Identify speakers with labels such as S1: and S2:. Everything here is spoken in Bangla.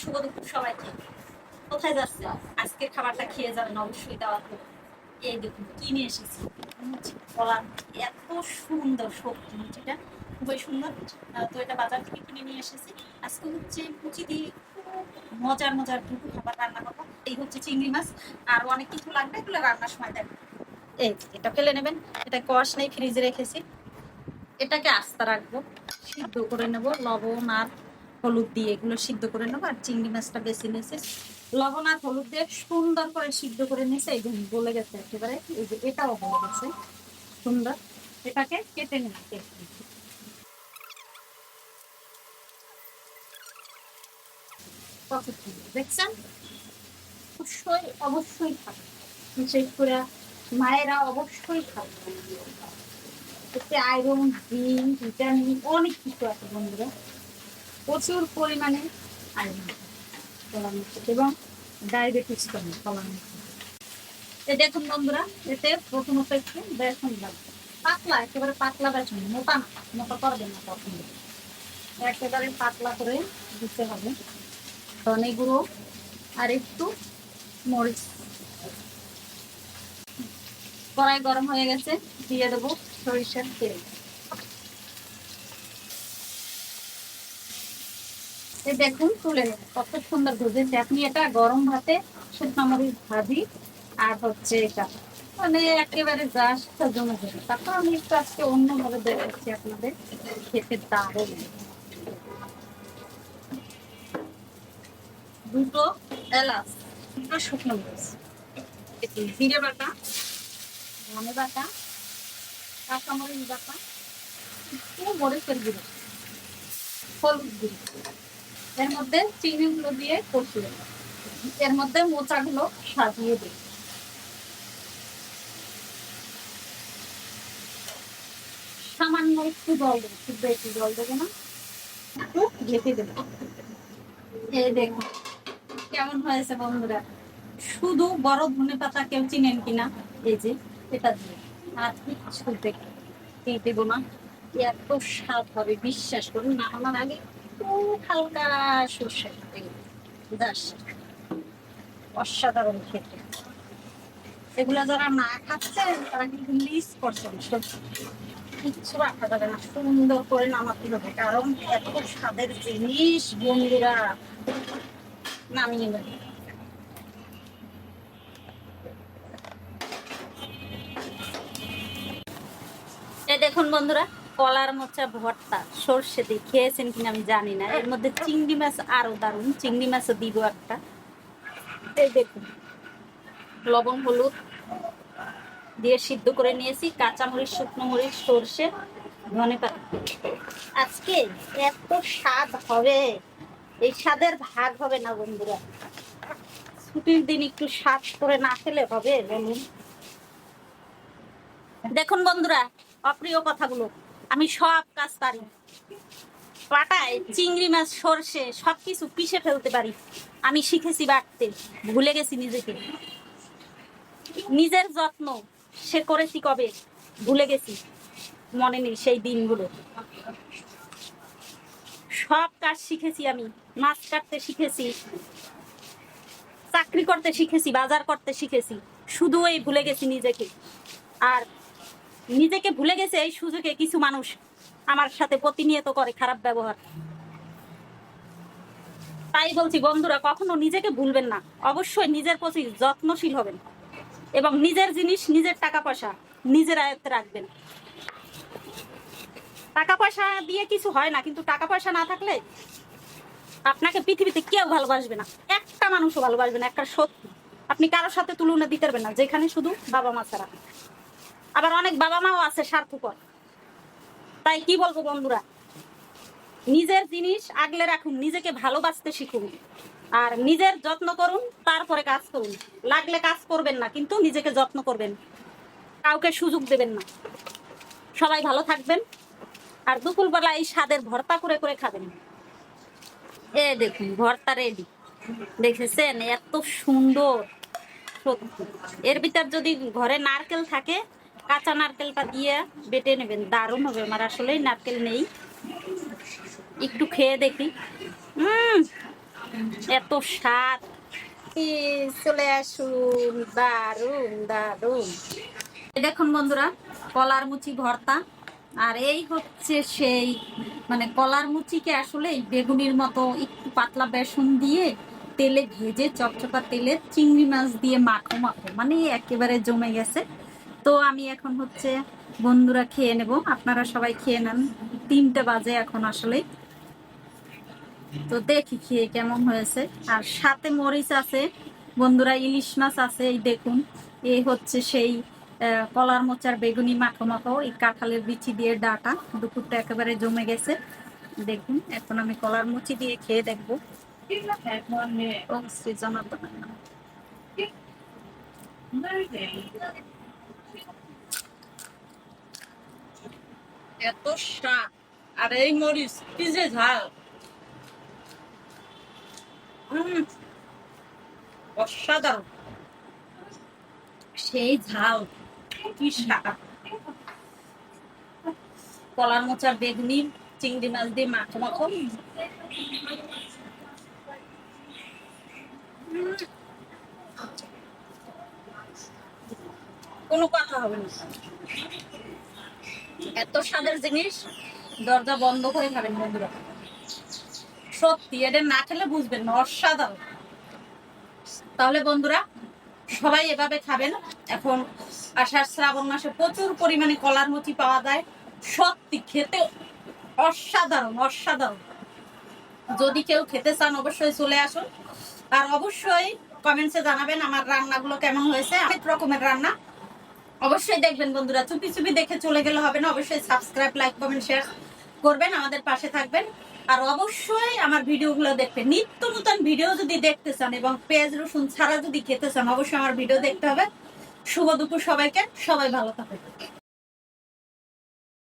S1: শুভ দুপুর সবাইকে কোথায় যাচ্ছে? আজকের খাবারটা খেয়ে যাবেন অবশ্যই দেওয়া করে এই দেখুন, কি নিয়ে এসেছি? কলা, এত সুন্দর সবজি, মুচিটা খুবই সুন্দর। তো এটা বাজার থেকে কিনে নিয়ে এসেছি। আজকে হচ্ছে মুচি দিয়ে মজার মজার দুটো খাবার রান্না করব। এই হচ্ছে চিংড়ি মাছ, আর অনেক কিছু লাগবে, এগুলো রান্নার সময় দেবেন এই এটা ফেলে নেবেন, এটা কষ নেই ফ্রিজে রেখেছি। এটাকে আস্তা রাখব, সিদ্ধ করে নেব, লবণ আর হলুদ দিয়ে এগুলো সিদ্ধ করে নেব আর চিংড়ি মাছটা বেশি নিয়েছে। লবণ আর হলুদ দিয়ে সুন্দর করে সিদ্ধ করে নিয়েছে। এই দেখুন গলে গেছে একেবারে। এই যে এটাও গলে গেছে। সুন্দর। এটাকে কেটে সুন্দর, দেখছেন? অবশ্যই অবশ্যই খাবে বিশেষ করে মায়েরা অবশ্যই খাবে এতে আয়রন জিঙ্ক ভিটামিন অনেক কিছু আছে বন্ধুরা। প্রচুর পরিমাণে এবং ডায়াবেটিস কমে কলার দেখুন বন্ধুরা, এতে প্রথমত একটু বেসন লাগবে পাতলা, একেবারে পাতলা বেসন, মোটা না, মোটা করবে না তখন একেবারে পাতলা করে দিতে হবে। ধনে গুঁড়ো আর একটু মরিচ। কড়াই গরম হয়ে গেছে, দিয়ে দেবো সরিষার তেল। দেখুন, তুলে কত সুন্দর ভেজেছে আপনি এটা গরম ভাতে শুকনো মরিচ ভাজি, আর হচ্ছে এটা মানে একেবারে জাস্ট জমে যাবে তারপর আমি একটু আজকে অন্যভাবে দেখাচ্ছি আপনাদের খেতে দারুণ। দুটো এলাচ, দুটো শুকনো মরিচ। জিরে বাটা, ধনে বাটা কাঁচামরিচ বাটা, একটু মরিচের গুঁড়ো, হলুদ গুঁড়ো। এর মধ্যে চিংড়িগুলো দিয়ে কষিয়ে। এর মধ্যে মোচাগুলো সাজিয়ে দিই। সামান্য একটু জল দেবো, খুব বেশি জল দেবো না। একটু ঢেকে দেবো। এই দেখুন, কেমন হয়েছে বন্ধুরা? শুধু বড় ধনে পাতা কেউ চিনেন কিনা এই যে, এটা দিয়ে আর কিচ্ছু দেখ- দেবো না এত স্বাদ হবে, বিশ্বাস করুন আমার আগে একটু হালকা অসাধারণ খেতে। এগুলো যারা না তারা কিন্তু মিস কিচ্ছু রাখা যাবে না। সুন্দর করে নামাতে হবে, কারণ এত স্বাদের জিনিস বন্ধুরা। নামিয়ে নেবে। দেখুন বন্ধুরা কলার মোচা ভর্তা, সর্ষে দিয়ে খেয়েছেন কিনা আমি জানি না। এর মধ্যে চিংড়ি মাছ আরও দারুণ। চিংড়ি মাছও দিব একটা। এই দেখুন, লবণ, হলুদ দিয়ে সিদ্ধ করে নিয়েছি। কাঁচামরিচ, শুকনো মরিচ, সর্ষে, ধনে পাতা। আজকে এত স্বাদ হবে। এই স্বাদের ভাগ হবে না বন্ধুরা। ছুটির দিন একটু স্বাদ করে না খেলে হবে বলুন। দেখুন বন্ধুরা, অপ্রিয় কথাগুলো। আমি সব কাজ পারি। পাটায়, চিংড়ি মাছ, সর্ষে, সবকিছু পিষে ফেলতে পারি। আমি শিখেছি বাড়তে ভুলে গেছি নিজেকে। নিজের যত্ন সে করেছি কবে? ভুলে গেছি। মনে নেই সেই দিনগুলো। সব কাজ শিখেছি আমি। মাছ কাটতে শিখেছি। চাকরি করতে শিখেছি, বাজার করতে শিখেছি। শুধু এই ভুলে গেছি নিজেকে। আর নিজেকে ভুলে গেছে এই সুযোগে কিছু মানুষ আমার সাথে প্রতিনিয়ত করে খারাপ ব্যবহার। তাই বলছি, বন্ধুরা, কখনো নিজেকে ভুলবেন না। অবশ্যই নিজের প্রতি যত্নশীল হবেন এবং নিজের জিনিস, নিজের টাকা পয়সা নিজের আয়ত্তে রাখবেন। টাকা পয়সা দিয়ে কিছু হয় না, কিন্তু টাকা পয়সা না থাকলে আপনাকে পৃথিবীতে কেউ ভালোবাসবে না। একটা মানুষও ভালোবাসবে না, একটা সত্যি। আপনি কারোর সাথে তুলনা দিতে পারবেন না, যেখানে শুধু বাবা মা ছাড়া। আবার অনেক বাবা মাও আছে স্বার্থপর। তাই কি বলব বন্ধুরা? নিজের জিনিস আগলে রাখুন, নিজেকে ভালোবাসতে শিখুন। আর নিজের যত্ন করুন, তারপরে কাজ করুন। লাগলে কাজ করবেন না, কিন্তু নিজেকে যত্ন করবেন। কাউকে সুযোগ দেবেন না। সবাই ভালো থাকবেন। আর দুপুরবেলা এই স্বাদের ভর্তা করে করে খাবেন। এ দেখুন, ভর্তা রেডি দেখেছেন? এত সুন্দর। এর ভিতর যদি ঘরে নারকেল থাকে কাঁচা নারকেলটা দিয়ে বেটে নেবেন। দারুণ হবে আমার আসলেই নারকেল নেই। একটু খেয়ে দেখি। হুম এত স্বাদ। চলে আসুন দারুণ দারুণ দেখুন বন্ধুরা কলার মুচি ভর্তা। আর এই হচ্ছে সেই মানে কলার মুচিকে আসলে বেগুনির মতো একটু পাতলা বেসন দিয়ে তেলে ভেজে চপচপা তেলে চিংড়ি মাছ দিয়ে মাখো মাখো মানে একেবারে জমে গেছে। তো আমি এখন হচ্ছে বন্ধুরা খেয়ে নেব। আপনারা সবাই খেয়ে নেন। তিনটে বাজে এখন আসলে। তো দেখি খেয়ে কেমন হয়েছে। আর সাথে মরিচ আছে। বন্ধুরা ইলিশ মাছ আছে, এই দেখুন। এই হচ্ছে সেই কলার মোচার বেগুনি মাখো মাখো এই কাঁঠালের বিচি দিয়ে ডাটা। দুপুরটা একেবারে জমে গেছে। দেখুন, এখন আমি কলার মুচি দিয়ে খেয়ে দেখব। ও শ্রী জনার্দনের নাম। এত স্বাদ আর এই মরিচ, কি যে ঝাল। অসাধারণ। সেই ঝাল, কি কলার মোচার বেগুনি, চিংড়ি মাছ দিয়ে মাখো মাখো। কোনো এত স্বাদের জিনিস, দরজা বন্ধ করে খাবেন বন্ধুরা। সত্যি এটা না খেলে বুঝবেন অসাধারণ। তাহলে বন্ধুরা, সবাই এভাবে খাবেন। এখন আষাঢ় শ্রাবণ মাসে প্রচুর পরিমাণে কলার মুচি পাওয়া যায়। সত্যি, খেতে অসাধারণ অসাধারণ। যদি কেউ খেতে চান, অবশ্যই চলে আসুন। আর অবশ্যই কমেন্টসে জানাবেন আমার রান্নাগুলো কেমন হয়েছে। অনেক রকমের রান্না। অবশ্যই দেখবেন বন্ধুরা, চুপি চুপি দেখে চলে গেলে হবে না। অবশ্যই সাবস্ক্রাইব লাইক কমেন্ট শেয়ার করবেন, আমাদের পাশে থাকবেন। আর অবশ্যই আমার ভিডিওগুলো দেখবেন। নিত্য নতুন ভিডিও যদি দেখতে চান এবং পেঁয়াজ, রসুন ছাড়া যদি খেতে চান, অবশ্যই আমার ভিডিও দেখতে হবে। শুভ দুপুর সবাইকে। সবাই ভালো থাকবে